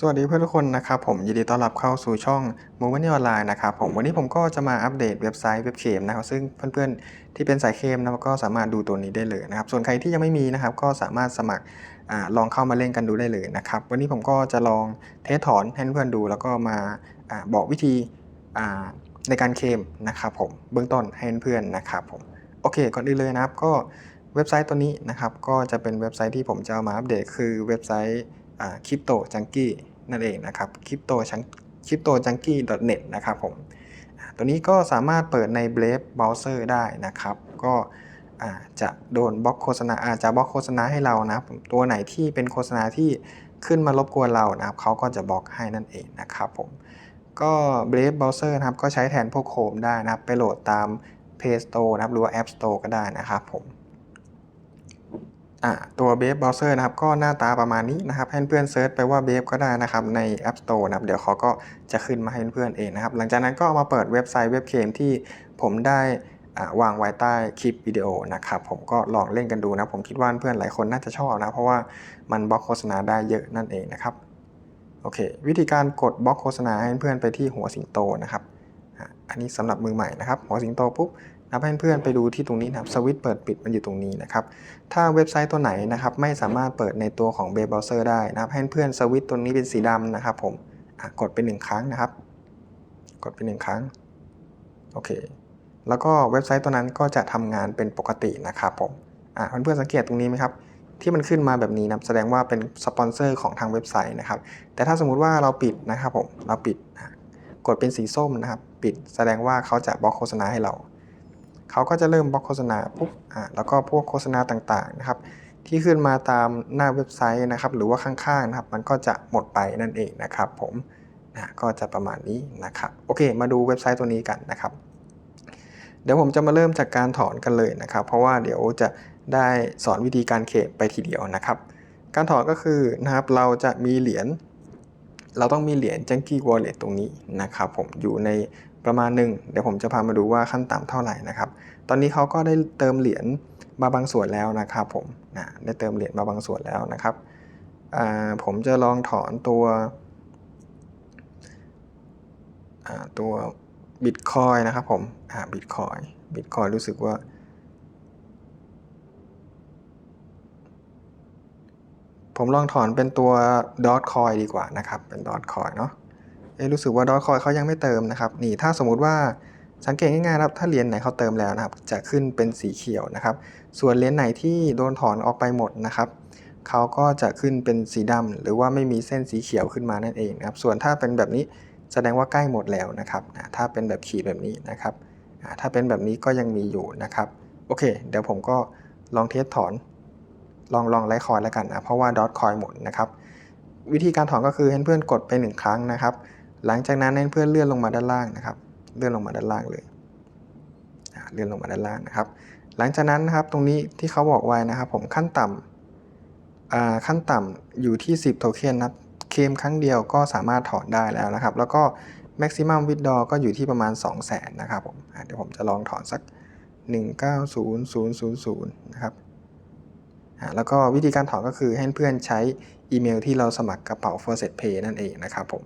สวัสดีเพื่อนทุกคนนะครับผมยินดีต้อนรับเข้าสู่ช่อง m o v e นี่ออนไลน์นะครับผมวันนี้ผมก็จะมาอัปเดตเว็บไซต์เว็บเคมนะครับซึ่งเพื่อนๆที่เป็นสายเคมนะก็สามารถดูตัวนี้ได้เลยนะครับส่วนใครที่ยังไม่มีนะครับก็สามารถสมัครอลองเข้ามาเล่นกันดูได้เลยนะครับวันนี้ผมก็จะลองเทสถอนให้เพื่อนดู แล้วก็มาอบอกวิธีในการเคมนะครับผมเบื้องต้นให้เพื่อนๆนะครับผมโอเคก่อนอื่นเลยนะครับก็เว็บไซต์ตัวนี้นะครับก็จะเป็นเว็บไซต์ที่ผมจะามาอัปเดตคือเว็บไซต์ คริปโตจังกี้นั่นเองนะครับคริปโตชังคริปโตจังกี้ .net นะครับผมตัวนี้ก็สามารถเปิดใน Brave Browser ได้นะครับ ก็จะโดนบล็อกโฆษณาอาจจะบล็อกโฆษณาให้เรานะตัวไหนที่เป็นโฆษณาที่ขึ้นมารบกวนเรานะครับเขาก็จะบล็อกให้นั่นเองนะครับผมก็ Brave Browser นะครับก็ใช้แทนพวก Chrome ได้นะครับ ไปโหลดตาม Play Store นะครับหรือว่า App Store ก็ได้นะครับผม อ่าตัว Brave Browser นะครับก็หน้าตาประมาณนี้นะครับให้เพื่อนเซิร์ชไปว่า Brave ก็ได้นะครับใน App Store นะครับเดี๋ยวเขาก็จะขึ้นมาให้เพื่อนเองนะครับหลังจากนั้นก็เอามาเปิดเว็บไซต์เว็บเคมที่ผมได้วางไว้ใต้คลิปวิดีโอนะครับผมก็ลองเล่นกันดูนะผมคิดว่าเพื่อนหลายคนน่าจะชอบนะเพราะว่ามันบล็อกโฆษณาได้เยอะนั่นเองนะครับโอเค วิธีการกดบล็อกโฆษณาให้เพื่อนไปที่หัวสิงโตนะครับอันนี้สำหรับมือใหม่นะครับ หัวสิงโตปุ๊บ นับให้เพื่อนไปดูที่ตรงนี้นะครับสวิตช์เปิดปิดมันอยู่ตรงนี้นะครับถ้าเว็บไซต์ตัวไหนนะครับไม่สามารถเปิดในตัวของเบเบราว์เซอร์ได้นะครับให้เพื่อนสวิตช์ตัวนี้เป็นสีดำนะครับผมกดไปหนึ่งครั้งนะครับ กดไปหนึ่งครั้งโอเคแล้วก็เว็บไซต์ตัวนั้นก็จะทำงานเป็นปกตินะครับผมอะเพื่อนๆสังเกตตรงนี้ไหมครับที่มันขึ้นมาแบบนี้นะครับแสดงว่าเป็นสปอนเซอร์ของทางเว็บไซต์นะครับ แต่ถ้าสมมุติว่าเราปิดนะครับผมเราปิดกดเป็นสีส้มนะครับ ปิดแสดงว่าเขาจะบล็อกโฆษณาให้เรา เขาก็จะเริ่มบล็อกโฆษณาปุ๊บอะแล้วก็พวกโฆษณาต่างๆนะครับ ที่ขึ้นมาตามหน้าเว็บไซต์นะครับ หรือว่าข้างๆนะครับ มันก็จะหมดไปนั่นเองนะครับ ผมนะก็จะประมาณนี้นะครับ โอเค มาดูเว็บไซต์ตัวนี้กันนะครับ เดี๋ยวผมจะมาเริ่มจากการถอนกันเลยนะครับ เพราะว่าเดี๋ยวจะได้สอนวิธีการเก็บไปทีเดียวนะครับ การถอนก็คือนะครับเราจะมีเหรียญเราต้องมีเหรียญ j a n k y Wallet ตรงนี้นะครับ ผมอยู่ใน ประมาณหนึ่งเดี๋ยวผมจะพามาดูว่าขั้นต่ำเท่าไหร่นะครับ ตอนนี้เขาก็ได้เติมเหรียญมาบางส่วนแล้วนะครับผมนะได้เติมเหรียญมาบางส่วนแล้วนะครับผมจะลองถอนตัวตัวบิตคอยนะครับผมบิตคอยบิตคอยรู้สึกว่าผมลองถอนเป็นตัวดอทคอยดีกว่านะครับ เป็นดอทคอยเนาะ เอะรู้สึกว่าดอทคอยเขายังไม่เติมนะครับนี่ถ้าสมมุติว่าสังเกตง่ายๆครับถ้าเหรียญไหนเขาเติมแล้วนะครับ จะขึ้นเป็นสีเขียวนะครับ ส่วนเหรียญไหนที่โดนถอนออกไปหมดนะครับเขาก็จะขึ้นเป็นสีดำหรือว่าไม่มีเส้นสีเขียวขึ้นมานั่นเองนะครับ ส่วนถ้าเป็นแบบนี้แสดงว่าใกล้หมดแล้วนะครับอ่าถ้าเป็นแบบขีดแบบนี้นะครับถ้าเป็นแบบนี้ก็ยังมีอยู่นะครับโอเค เดี๋ยวผมก็ลองเทสถอน ลองลองไลค์คอยแล้วกันนะเพราะว่าดอทคอยหมดนะครับวิธีการถอนก็คือให้เพื่อนกดไปหนึ่งครั้งนะครับ หลังจากนั้นให้เพื่อนเลื่อนลงมาด้านล่างนะครับ เลื่อนลงมาด้านล่างเลยเลื่อนลงมาด้านล่างนะครับ หลังจากนั้นนะครับตรงนี้ที่เขาบอกไว้นะครับ ผมขั้นต่ำอ่าขั้นต่ำอยู่ที่ 10 โทเค็นนะครับเคลมครั้งเดียวก็สามารถถอนได้แล้วนะครับ แล้วก็ maximum withdraw ก็อยู่ที่ประมาณ 2 0 0 0 0 0นะครับผมเดี๋ยวผมจะลองถอนสัก 190000นะครับแล้วก็วิธีการถอนก็คือให้เพื่อนใช้อีเมลที่เราสมัครกระเป๋า f o r s e t Pay นั่นเองนะครับผม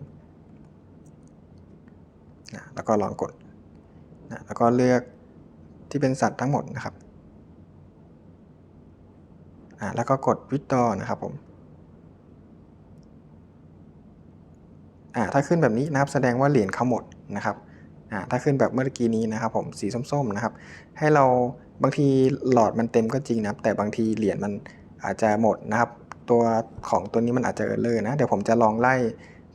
นะแล้วก็ลองกดนะแล้วก็เลือกที่เป็นสัตว์ทั้งหมดนะครับอ่าแล้วก็กด withdraw นะครับผมอ่าถ้าขึ้นแบบนี้นะครับแสดงว่าเหรียญเขาหมดนะครับอ่าถ้าขึ้นแบบเมื่อกี้นี้นะครับผมสีส้มๆนะครับ ให้เราบางทีหลอดมันเต็มก็จริงนะครับ แต่บางทีเหรียญมันอาจจะหมดนะครับ ตัวของตัวนี้มันอาจจะเออร์เลอร์นะเดี๋ยวผมจะลองไล่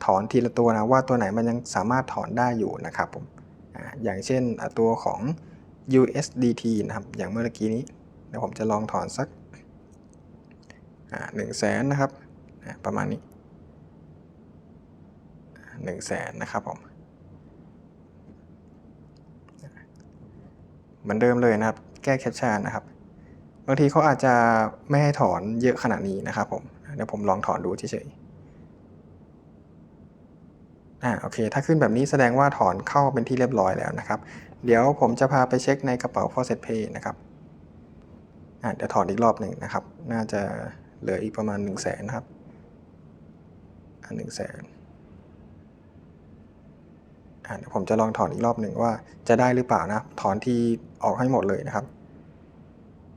ถอนทีละตัวนะว่าตัวไหนมันยังสามารถถอนได้อยู่นะครับผมอย่างเช่นตัวของ USDT นะครับอย่างเมื่อกี้นี้เดี๋ยวผมจะลองถอนสักหนึ่งแสนนะครับประมาณนี้หนึ่งแสนนะครับผมเหมือนเดิมเลยนะครับ แก้แคปชั่นนะครับบางทีเขาอาจจะไม่ให้ถอนเยอะขนาดนี้นะครับผมเดี๋ยวผมลองถอนดูเฉยๆ อ่าโอเค ถ้าขึ้นแบบนี้แสดงว่าถอนเข้าเป็นที่เรียบร้อยแล้วนะครับ เดี๋ยวผมจะพาไปเช็คในกระเป๋า f o r s e t Pay นะครับอ่าเดี๋ยวถอนอีกรอบหนึ่งนะครับ น่าจะเหลืออีกประมาณ 1 0 0 0 0แสนนะครับอ่าหนึ่งแสนอ่าเดี๋ยวผมจะลองถอนอีกรอบหนึ่งว่าจะได้หรือเปล่านะ ถอนที่ออกให้หมดเลยนะครับ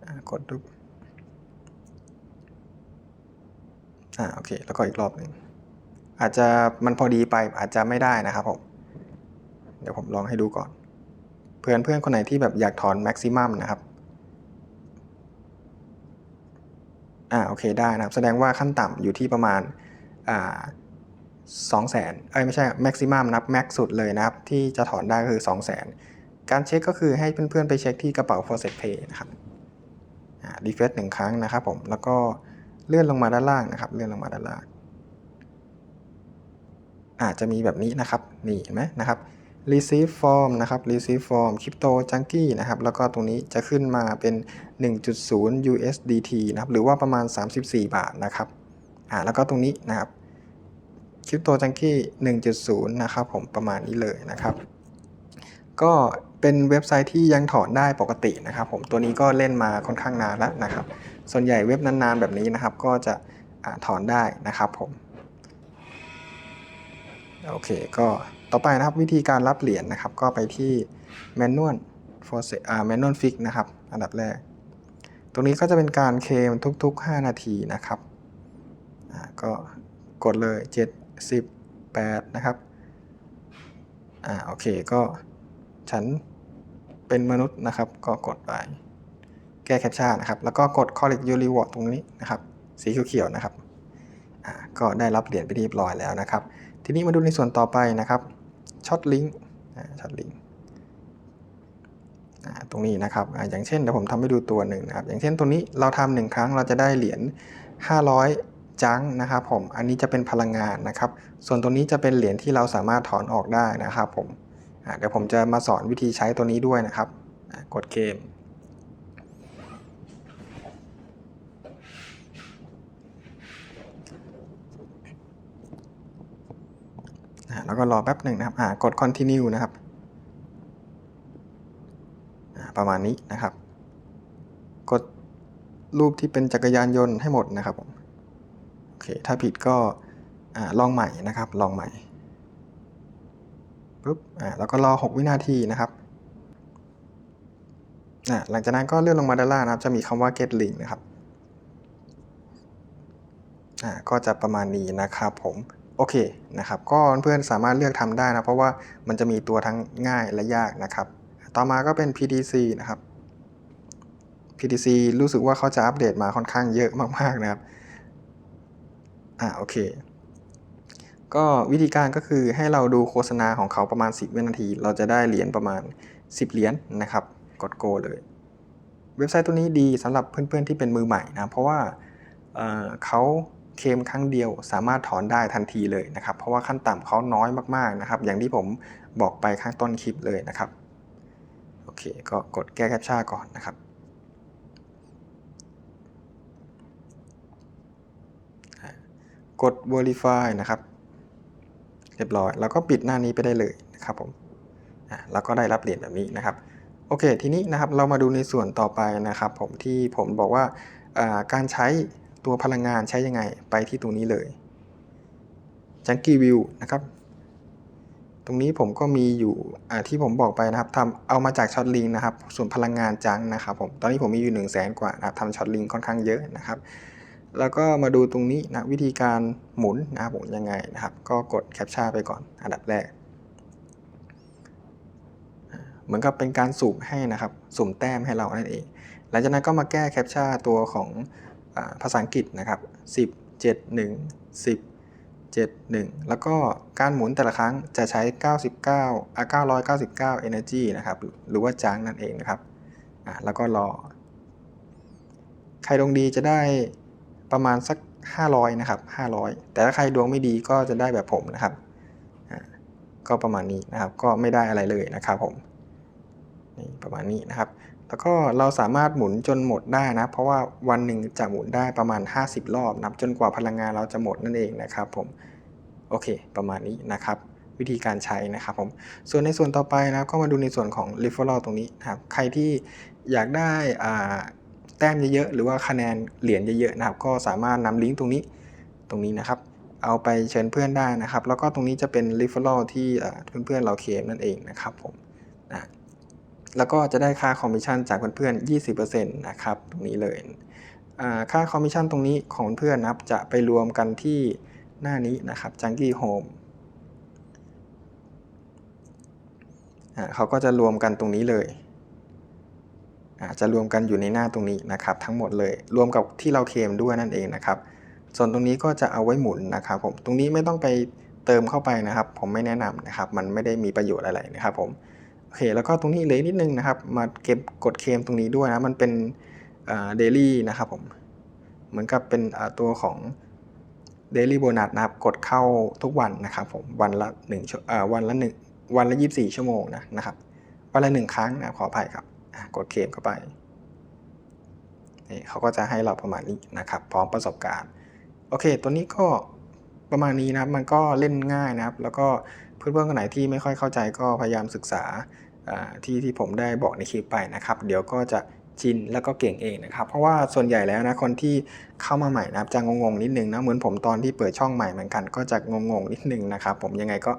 อ่ากดดูอ่าโอเค แล้วก็อีกรอบหนึ่ง อาจจะมันพอดีไปอาจจะไม่ได้นะครับผม เดี๋ยวผมลองให้ดูก่อน เพื่อนเพื่อนคนไหนที่แบบอยากถอนแม็กซิมัมนะครับ อ่าโอเคได้นะครับ แสดงว่าขั้นต่ำอยู่ที่ประมาณอ่าสองแสนเอ้ยไม่ใช่แม็กซิมัมนับแม็กสุดเลยนะครับ ที่จะถอนได้ก็คือ2 0 0แสนการเช็คก็คือให้เพื่อนๆไปเช็คที่กระเป๋า f o r s e t Pay นะครับอ่ารีเฟรชหนึ่งครั้งนะครับผม แล้วก็เลื่อนลงมาด้านล่างนะครับ เลื่อนลงมาด้านล่าง อาจจะมีแบบนี้นะครับ นี่เห็นไหมนะครับ receive form นะครับ receive form crypto junkie นะครับ แล้วก็ตรงนี้จะขึ้นมาเป็น 1.0 USDT นะครับ หรือว่าประมาณ 34 บาทนะครับ อ่า แล้วก็ตรงนี้นะครับ crypto junkie 1.0 นะครับผมประมาณนี้เลยนะครับ ก็เป็นเว็บไซต์ที่ยังถอนได้ปกตินะครับ ผมตัวนี้ก็เล่นมาค่อนข้างนานแล้วนะครับ ส่วนใหญ่เว็บนานๆแบบนี้นะครับ ก็จะถอนได้นะครับผม โอเคก็ต่อไปนะครับวิธีการรับเหรียญนะครับ ก็ไปที่ manual for อ่า manual fix นะครับ อันดับแรก ตรงนี้ก็จะเป็นการเคมทุกๆ 5 นาทีนะครับอ่าก็กดเลย 7 10 8 นะครับอ่าโอเคก็ฉันเป็นมนุษย์นะครับ ก็กดไปแก้แคปชั่นนะครับ แล้วก็กด collect your reward ตรงนี้นะครับ สีเขียวๆนะครับอ่าก็ได้รับเหรียญไปเรียบร้อยแล้วนะครับ ทีนี้มาดูในส่วนต่อไปนะครับช็อตลิงก์ช็อตลิงก์ตรงนี้นะครับออย่างเช่นเดี๋ยวผมทำให้ดูตัวหนึ่งนะครับ อย่างเช่นตัวนี้เราทำหนึ่งครั้งเราจะได้เหรียญ500 จังนะครับผม อันนี้จะเป็นพลังงานนะครับ ส่วนตัวนี้จะเป็นเหรียญที่เราสามารถถอนออกได้นะครับผมเดี๋ยวผมจะมาสอนวิธีใช้ตัวนี้ด้วยนะครับ กดเกม แล้วก็รอแป๊บหนึ่งนะครับอ่ากด continue นะครับประมาณนี้นะครับ กดรูปที่เป็นจักรยานยนต์ให้หมดนะครับผมโอเคถ้าผิดก็ลองใหม่นะครับ ลองใหม่ปุ๊บแล้วก็รอ 6 วินาทีนะครับหลังจากนั้นก็เลื่อนลงมาด้านล่างนะครับ จะมีคำว่า get link นะครับก็จะประมาณนี้นะครับผม โอเคนะครับก็เพื่อนสามารถเลือกทำได้นะเพราะว่ามันจะมีตัวทั้งง่ายและยากนะครับ ต่อมาก็เป็น PDC นะครับ PDC รู้สึกว่าเขาจะอัปเดตมาค่อนข้างเยอะมากๆนะครับอ่าโอเค ก็วิธีการก็คือให้เราดูโฆษณาของเขาประมาณ 10วินาที เราจะได้เหรียญประมาณ 10 เหรียญนนะครับ กดโกเลย เว็บไซต์ตัวนี้ดีสำหรับเพื่อนๆที่เป็นมือใหม่นะเพราะว่าเเขา เคมครั้งเดียวสามารถถอนได้ทันทีเลยนะครับ เพราะว่าขั้นต่ำเขาน้อยมากๆนะครับ อย่างที่ผมบอกไปข้างต้นคลิปเลยนะครับโอเคก็กดแก้แคปชั่นก่อนนะครับกด verify นะครับ เรียบร้อย แล้วก็ปิดหน้านี้ไปได้เลยนะครับผมแล้วก็ได้รับเหรียญแบบนี้นะครับ โอเค ทีนี้นะครับเรามาดูในส่วนต่อไปนะครับ ผมที่ผมบอกว่าการใช้ ตัวพลังงานใช้ยังไงไปที่ตรงนี้เลย Junkie View นะครับ ตรงนี้ผมก็มีอยู่ที่ผมบอกไปนะครับทำเอามาจากช็อตลิงนะครับ ส่วนพลังงานจังนะครับผม ตอนนี้ผมมีอยู่1 0 0 0 0แสนกว่านะครับทำช็อตลิงค่อนข้างเยอะนะครับ แล้วก็มาดูตรงนี้นะวิธีการหมุนนะครับผมยังไงนะครับ ก็กดแคปชั่นไปก่อนอันดับแรก เหมือนกับเป็นการสุ่มให้นะครับ สุ่มแต้มให้เรานั่นเอง หลังจากนั้นก็มาแก้แคปชั่นตัวของ ภาษาอังกฤษนะครับ10 7 1 10 7 1 แล้วก็การหมุนแต่ละครั้งจะใช้ 99อะ999 energy นะครับ หรือว่าจางนั่นเองนะครับอะแล้วก็รอ ใครดวงดีจะได้ประมาณสัก 500 นะครับ 500 แต่ถ้าใครดวงไม่ดีก็จะได้แบบผมนะครับก็ประมาณนี้นะครับ ก็ไม่ได้อะไรเลยนะครับผม นี่ประมาณนี้นะครับ แล้วก็เราสามารถหมุนจนหมดได้นะ เพราะว่าวันหนึ่งจะหมุนได้ประมาณ 50 รอบนับจนกว่าพลังงานเราจะหมดนั่นเองนะครับผมโอเค ประมาณนี้นะครับ วิธีการใช้นะครับผมส่วนในส่วนต่อไปนะก็มาดูในส่วนของ referral ตรงนี้นะครับใครที่อยากได้แต้มเยอะๆหรือว่าคะแนนเหรียญเยอะๆนะครับ ก็สามารถนำลิงก์ตรงนี้ตรงนี้นะครับเอาไปเชิญเพื่อนได้นะครับ แล้วก็ตรงนี้จะเป็น referral ที่เพื่อนๆเราเคมนั่นเองนะครับผมนะ แล้วก็จะได้ค่าคอมมิชชั่นจากเพื่อนๆ 20%นะครับตรงนี้เลยค่าคอมมิชชั่นตรงนี้ของเพื่อนนะครับจะไปรวมกันที่หน้านี้นะครับ Junkie Home เขาก็จะรวมกันตรงนี้เลยจะรวมกันอยู่ในหน้าตรงนี้นะครับ ทั้งหมดเลยรวมกับที่เราเคลมด้วยนั่นเองนะครับ ส่วนตรงนี้ก็จะเอาไว้หมุนนะครับผมตรงนี้ไม่ต้องไปเติมเข้าไปนะครับ ผมไม่แนะนำนะครับ มันไม่ได้มีประโยชน์อะไรนะครับผม เคแล้วก็ตรงนี้เลยนิดนึงนะครับ มาเก็บกดเคลมตรงนี้ด้วยนะ มันเป็นเดลี่นะครับผมเหมือนกับเป็นตัวของ Daily Bonus นะครับ กดเข้าทุกวันนะครับผมวันละ1ชั่วอ่าวันละ1วันละ24ชั่วโมงนะนะครับวันละหนึ่งครั้งนะขออภัยครับกดเคลมเข้าไปนี่เขาก็จะให้เราประมาณนี้นะครับ พร้อมประสบการณ์โอเค ตัวนี้ก็ประมาณนี้นะครับ มันก็เล่นง่ายนะครับ แล้วก็เพื่อนๆคนไหนที่ไม่ค่อยเข้าใจก็พยายามศึกษา ที่ที่ผมได้บอกในคลิปไปนะครับ เดี๋ยวก็จะชินแล้วก็เก่งเองนะครับ เพราะว่าส่วนใหญ่แล้วนะคนที่เข้ามาใหม่นับจะงงๆนิดนึงนะเหมือนผมตอนที่เปิดช่องใหม่เหมือนกัน ก็จะงงๆนิดนึงนะครับ ผมยังไงก็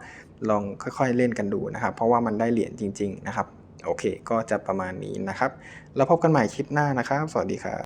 ลองค่อยๆเล่นกันดูนะครับ เพราะว่ามันได้เหรียญจริง ๆ นะครับ โอเค ก็จะประมาณนี้นะครับ แล้วพบกันใหม่คลิปหน้านะครับ สวัสดีครับ